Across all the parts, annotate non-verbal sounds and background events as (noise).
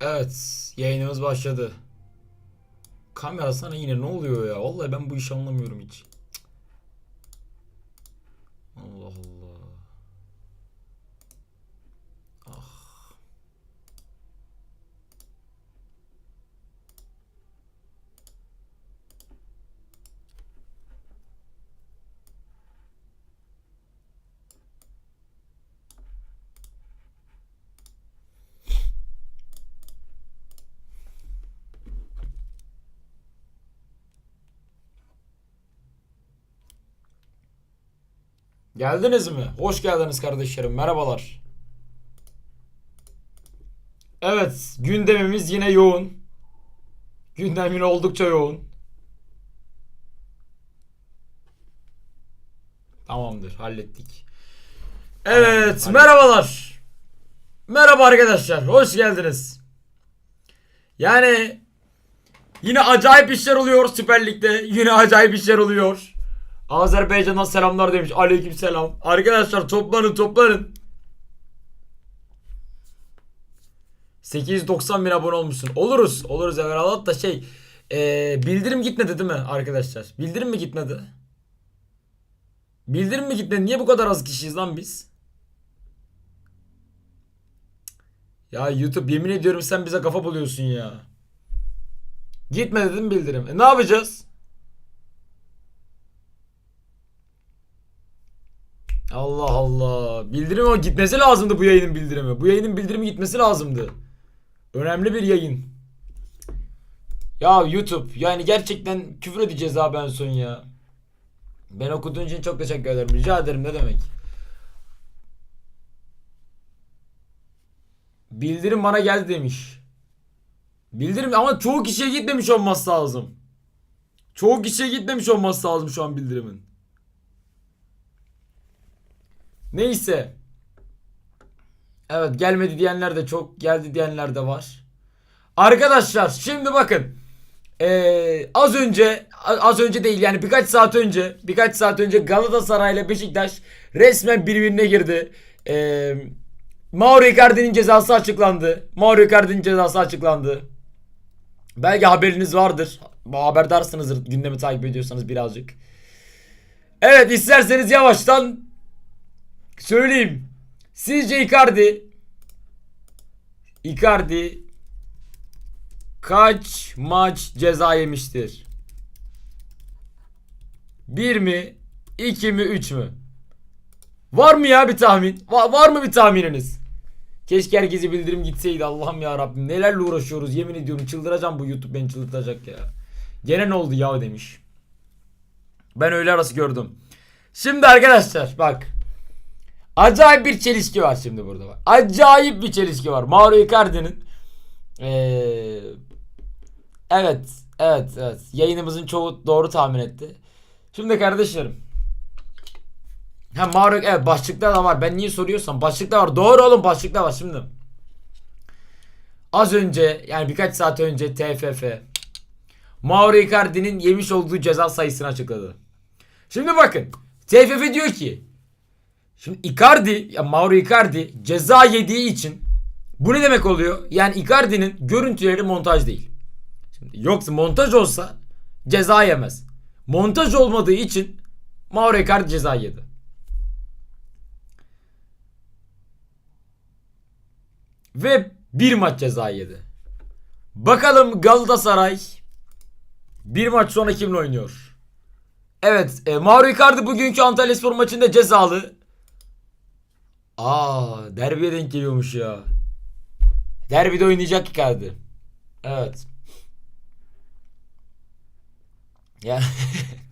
Evet, yayınımız başladı. Kamera sana yine ne oluyor ya? Vallahi ben bu işi anlamıyorum hiç. Cık. Allah Allah. Ah. Geldiniz mi? Hoş geldiniz kardeşlerim. Merhabalar. Evet, gündemimiz yine yoğun. Gündem yine oldukça yoğun. Tamamdır, hallettik. Evet, merhabalar. Merhaba arkadaşlar, hoş geldiniz. Yani yine acayip işler oluyor Süper Lig'de. Yine acayip işler oluyor. Azerbaycan'dan selamlar demiş. Aleyküm selam. Arkadaşlar toplanın toplanın. 890 bin abone olmuşsun. Oluruz. Oluruz evvelallah da şey. eee, bildirim gitmedi değil mi arkadaşlar? Bildirim mi gitmedi? Bildirim mi gitmedi? Niye bu kadar az kişiyiz lan biz? Ya YouTube yemin ediyorum sen bize kafa buluyorsun ya. Gitmedi değil mi bildirim? E ne yapacağız? Allah Allah. Bildirim ama gitmesi lazımdı bu yayının bildirimi. Bu yayının bildirimi gitmesi lazımdı. Önemli bir yayın. Ya YouTube yani gerçekten küfür edeceğiz abi en son ya. Ben okuduğun için çok teşekkür ederim. Rica ederim ne demek. Bildirim bana geldi demiş. Bildirim ama çoğu kişiye gitmemiş olması lazım. Çoğu kişiye gitmemiş olması lazım şu an bildirimin. Neyse. Evet gelmedi diyenler de çok geldi diyenler de var. Arkadaşlar şimdi bakın. Ee, az önce az önce değil yani birkaç saat önce birkaç saat önce Galatasaray ile Beşiktaş resmen birbirine girdi. Ee, Mauro Icardi'nin cezası açıklandı. Mauro Icardi'nin cezası açıklandı. Belki haberiniz vardır. Haberdarsınızdır gündemi takip ediyorsanız birazcık. Evet isterseniz yavaştan Söyleyeyim. Sizce Icardi Icardi kaç maç ceza yemiştir? 1 mi? 2 mi? 3 mü? Var mı ya bir tahmin? Va- var mı bir tahmininiz? Keşke herkese bildirim gitseydi Allah'ım ya Rabbim. Nelerle uğraşıyoruz yemin ediyorum çıldıracağım bu YouTube beni çıldırtacak ya. Gene ne oldu ya demiş. Ben öyle arası gördüm. Şimdi arkadaşlar bak. Acayip bir çelişki var şimdi burada bak. Acayip bir çelişki var. Mauro Icardi'nin ee, evet, evet, evet. Yayınımızın çoğu doğru tahmin etti. Şimdi kardeşlerim. Ha Mauro evet başlıkta da var. Ben niye soruyorsam başlıkta var. Doğru oğlum başlıkta var şimdi. Az önce yani birkaç saat önce TFF Mauro Icardi'nin yemiş olduğu ceza sayısını açıkladı. Şimdi bakın. TFF diyor ki Şimdi Icardi, ya Mauro Icardi ceza yediği için bu ne demek oluyor? Yani Icardi'nin görüntüleri montaj değil. Şimdi yoksa montaj olsa ceza yemez. Montaj olmadığı için Mauro Icardi ceza yedi. Ve bir maç ceza yedi. Bakalım Galatasaray bir maç sonra kimle oynuyor? Evet, e, Mauro Icardi bugünkü Antalyaspor maçında cezalı. Aa, derbiye denk geliyormuş ya. Derbide oynayacak Icardi. Evet. Ya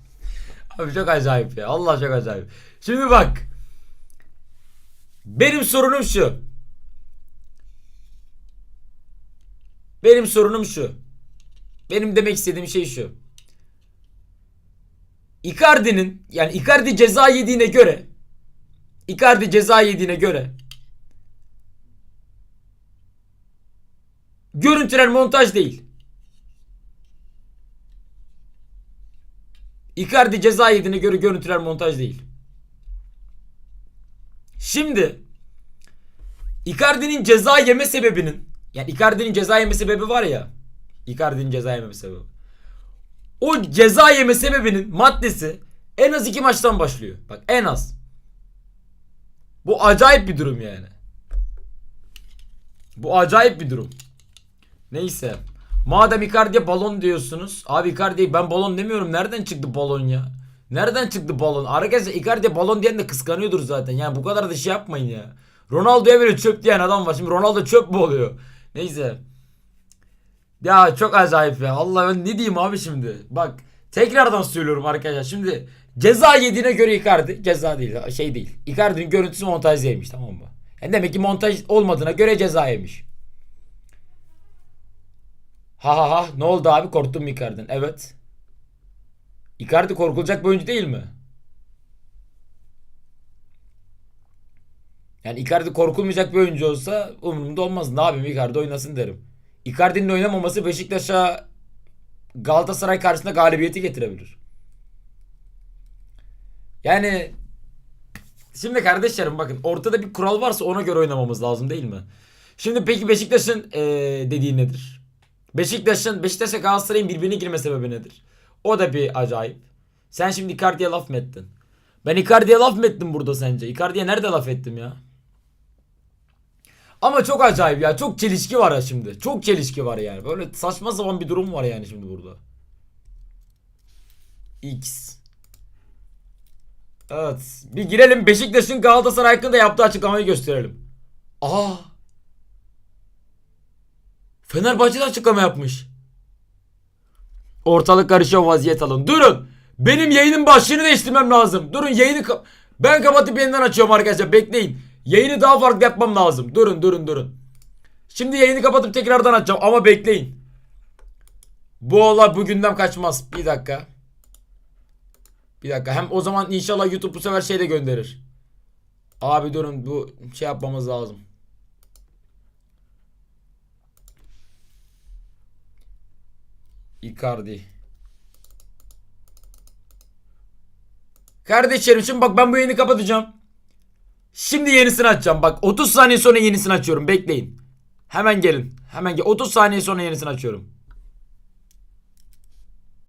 (laughs) Abi çok acayip ya. Allah çok acayip. Şimdi bak. Benim sorunum şu. Benim sorunum şu. Benim demek istediğim şey şu. Icardi'nin yani Icardi ceza yediğine göre Icardi ceza yediğine göre görüntüler montaj değil. Icardi ceza yediğine göre görüntüler montaj değil. Şimdi Icardi'nin ceza yeme sebebinin Yani Icardi'nin ceza yeme sebebi var ya. Icardi'nin ceza yeme sebebi. O ceza yeme sebebinin maddesi en az iki maçtan başlıyor. Bak en az. Bu acayip bir durum yani. Bu acayip bir durum. Neyse. Madem Icardi'ye balon diyorsunuz. Abi Icardi'ye ben balon demiyorum. Nereden çıktı balon ya? Nereden çıktı balon? Arkadaşlar Icardi'ye balon diyen de kıskanıyordur zaten. Yani bu kadar da şey yapmayın ya. Ronaldo'ya böyle çöp diyen adam var. Şimdi Ronaldo çöp mü oluyor? Neyse. Ya çok acayip ya. Allah ben ne diyeyim abi şimdi. Bak tekrardan söylüyorum arkadaşlar. Şimdi ceza yediğine göre Icardi ceza değil şey değil. Icardi'nin görüntüsü montajlıymış tamam mı? Yani demek ki montaj olmadığına göre ceza yemiş. Ha ha ha ne oldu abi korktun mu Icardi'den? Evet. Icardi korkulacak bir oyuncu değil mi? Yani Icardi korkulmayacak bir oyuncu olsa umurumda olmaz. Ne yapayım Icardi oynasın derim. Icardi'nin oynamaması Beşiktaş'a Galatasaray karşısında galibiyeti getirebilir. Yani şimdi kardeşlerim bakın ortada bir kural varsa ona göre oynamamız lazım değil mi? Şimdi peki Beşiktaş'ın eee dediği nedir? Beşiktaş'ın Beşiktaş'a Galatasaray'ın birbirine girme sebebi nedir? O da bir acayip. Sen şimdi Icardi'ye laf mı ettin? Ben Icardi'ye laf mı ettim burada sence? Icardi'ye nerede laf ettim ya? Ama çok acayip ya. Çok çelişki var ya şimdi. Çok çelişki var yani. Böyle saçma sapan bir durum var yani şimdi burada. X. Evet. Bir girelim Beşiktaş'ın Galatasaray hakkında yaptığı açıklamayı gösterelim. Aa. Fenerbahçe de açıklama yapmış. Ortalık karışıyor vaziyet alın. Durun. Benim yayının başlığını değiştirmem lazım. Durun yayını ka- ben kapatıp yeniden açıyorum arkadaşlar. Bekleyin. Yayını daha farklı yapmam lazım. Durun durun durun. Şimdi yayını kapatıp tekrardan açacağım ama bekleyin. Bu olay bu gündem kaçmaz. Bir dakika. Bir dakika. Hem o zaman inşallah YouTube bu sefer şey de gönderir. Abi durun bu şey yapmamız lazım. Icardi. Kardeşlerim şimdi bak ben bu yayını kapatacağım. Şimdi yenisini açacağım. Bak 30 saniye sonra yenisini açıyorum. Bekleyin. Hemen gelin. Hemen gel. 30 saniye sonra yenisini açıyorum.